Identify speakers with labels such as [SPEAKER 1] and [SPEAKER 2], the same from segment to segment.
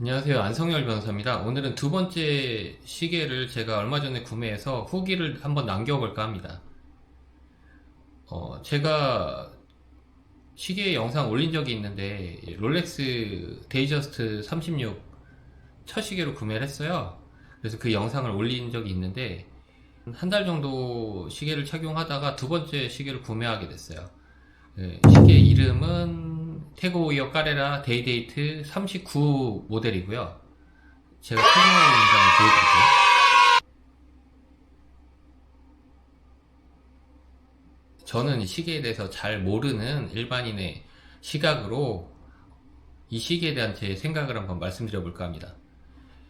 [SPEAKER 1] 안녕하세요. 안성열 변호사입니다. 오늘은 두 번째 시계를 제가 얼마 전에 구매해서 후기를 한번 남겨볼까 합니다. 어, 제가 시계 영상 올린 적이 있는데 롤렉스 데이저스트 36 첫 시계로 구매를 했어요. 그래서 그 영상을 올린 적이 있는데 한 달 정도 시계를 착용하다가 두 번째 시계를 구매하게 됐어요. 예, 시계 이름은 태고 이어 까레라 데이데이트 39 모델이고요. 제가 있는 거 보여드릴게요. 저는 이 시계에 대해서 잘 모르는 일반인의 시각으로 이 시계에 대한 제 생각을 한번 말씀드려 볼까 합니다.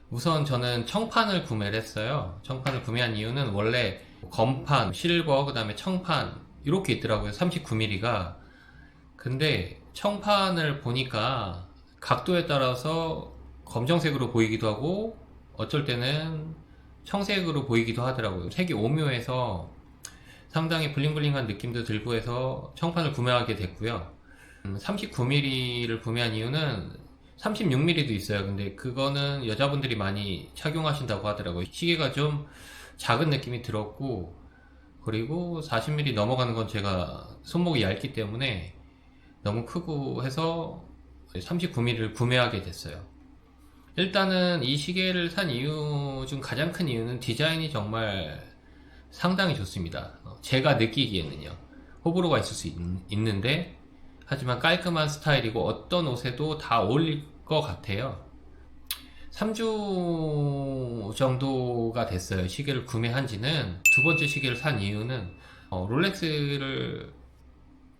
[SPEAKER 1] 우선 저는 청판을 구매를 했어요. 청판을 구매한 이유는 원래 검판, 실버, 그 다음에 청판 이렇게 있더라고요. 39mm가. 근데 청판을 보니까 각도에 따라서 검정색으로 보이기도 하고 어쩔 때는 청색으로 보이기도 하더라고요. 색이 오묘해서 상당히 블링블링한 느낌도 들고 해서 청판을 구매하게 됐고요. 39mm를 구매한 이유는 36mm도 있어요. 근데 그거는 여자분들이 많이 착용하신다고 하더라고요. 시계가 좀 작은 느낌이 들었고, 그리고 40mm 넘어가는 건 제가 손목이 얇기 때문에 너무 크고 해서 39mm를 구매하게 됐어요. 일단은 이 시계를 산 이유 중 가장 큰 이유는 디자인이 정말 상당히 좋습니다. 어, 제가 느끼기에는요. 호불호가 있을 수 있, 있는데, 하지만 깔끔한 스타일이고 어떤 옷에도 다 어울릴 것 같아요. 3주 정도가 됐어요. 시계를 구매한 지는. 두 번째 시계를 산 이유는, 어, 롤렉스를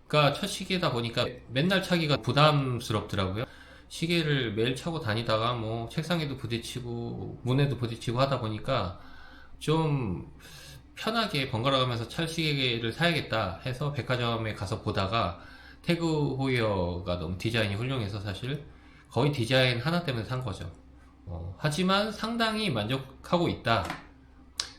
[SPEAKER 1] 가 첫 시계다 보니까 맨날 차기가 부담스럽더라고요. 시계를 매일 차고 다니다가 뭐 책상에도 부딪히고 문에도 부딪히고 하다 보니까 좀 편하게 번갈아 가면서 찰 시계를 사야겠다 해서 백화점에 가서 보다가 태그 호이어가 너무 디자인이 훌륭해서 사실 거의 디자인 하나 때문에 산 거죠. 어, 하지만 상당히 만족하고 있다.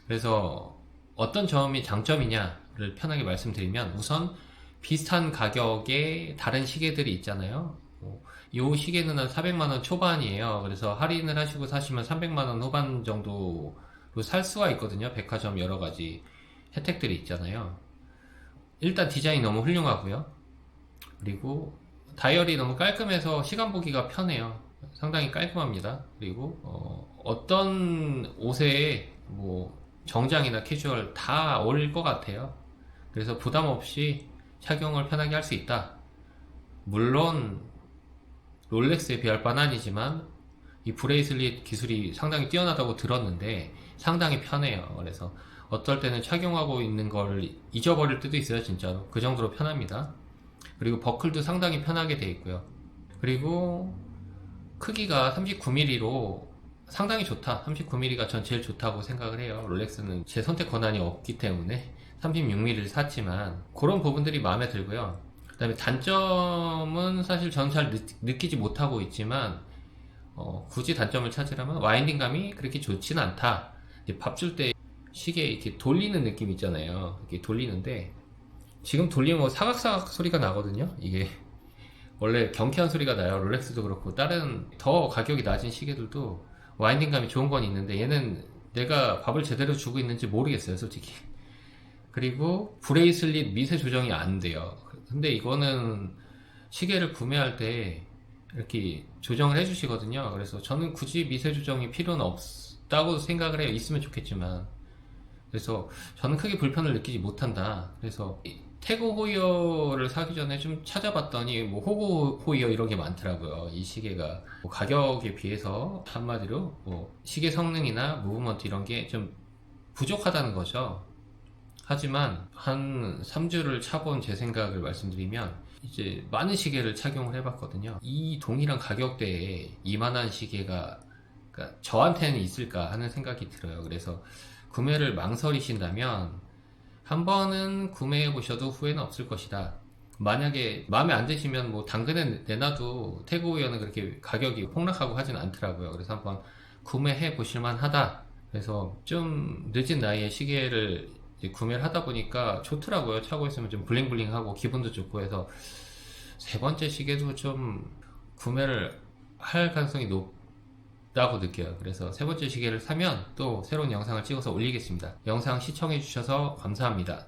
[SPEAKER 1] 그래서 어떤 점이 장점이냐를 편하게 말씀드리면 우선 비슷한 가격의 다른 시계들이 있잖아요. 뭐, 이 시계는 한 400만원 초반이에요. 그래서 할인을 하시고 사시면 300만원 후반 정도로 살 수가 있거든요. 백화점 여러 가지 혜택들이 있잖아요. 일단 디자인이 너무 훌륭하고요. 그리고 다이얼이 너무 깔끔해서 시간 보기가 편해요. 상당히 깔끔합니다. 그리고 어, 떤 옷에 뭐 정장이나 캐주얼 다 어울릴 것 같아요. 그래서 부담 없이 착용을 편하게 할 수 있다. 물론 롤렉스에 비할 바는 아니지만 이 브레이슬릿 기술이 상당히 뛰어나다고 들었는데 상당히 편해요. 그래서 어떨 때는 착용하고 있는 걸 잊어버릴 때도 있어요, 진짜로. 그 정도로 편합니다. 그리고 버클도 상당히 편하게 돼 있고요. 그리고 크기가 39mm로 상당히 좋다. 39mm가 전 제일 좋다고 생각을 해요. 롤렉스는 제 선택 권한이 없기 때문에 36mm를 샀지만 그런 부분들이 마음에 들고요. 그 다음에 단점은 사실 저는 잘 느, 끼지 못하고 있지만 어, 굳이 단점을 찾으라면 와인딩감이 그렇게 좋지는 않다. 밥 줄 때 시계 이렇게 돌리는 느낌 있잖아요. 이렇게 돌리는데 지금 돌리면 뭐 사각사각 소리가 나거든요. 이게 원래 경쾌한 소리가 나요. 롤렉스도 그렇고 다른 더 가격이 낮은 시계들도 와인딩감이 좋은 건 있는데 얘는 내가 밥을 제대로 주고 있는지 모르겠어요, 솔직히. 그리고 브레이슬릿 미세 조정이 안 돼요. 근데 이거는 시계를 구매할 때 이렇게 조정을 해주시거든요. 그래서 저는 굳이 미세 조정이 필요는 없다고 생각을 해요. 있으면 좋겠지만. 그래서 저는 크게 불편을 느끼지 못한다. 그래서 태그 호이어를 사기 전에 좀 찾아봤더니 뭐 호구 호이어 이런 게 많더라고요. 이 시계가 뭐 가격에 비해서 한마디로 뭐 시계 성능이나 무브먼트 이런 게 좀 부족하다는 거죠. 하지만 한 3주를 차본 제 생각을 말씀드리면 이제 많은 시계를 착용을 해봤거든요. 이 동일한 가격대에 이만한 시계가 그러니까 저한테는 있을까 하는 생각이 들어요. 그래서 구매를 망설이신다면 한 번은 구매해 보셔도 후회는 없을 것이다. 만약에 마음에 안 드시면 뭐 당근에 내놔도 태그우에는 그렇게 가격이 폭락하고 하진 않더라고요. 그래서 한번 구매해 보실만 하다. 그래서 좀 늦은 나이에 시계를 구매를 하다 보니까 좋더라고요. 차고 있으면 좀 블링블링하고 기분도 좋고 해서 세 번째 시계도 좀 구매를 할 가능성이 있다고 느껴요. 그래서 세 번째 시계를 사면 또 새로운 영상을 찍어서 올리겠습니다. 영상 시청해주셔서 감사합니다.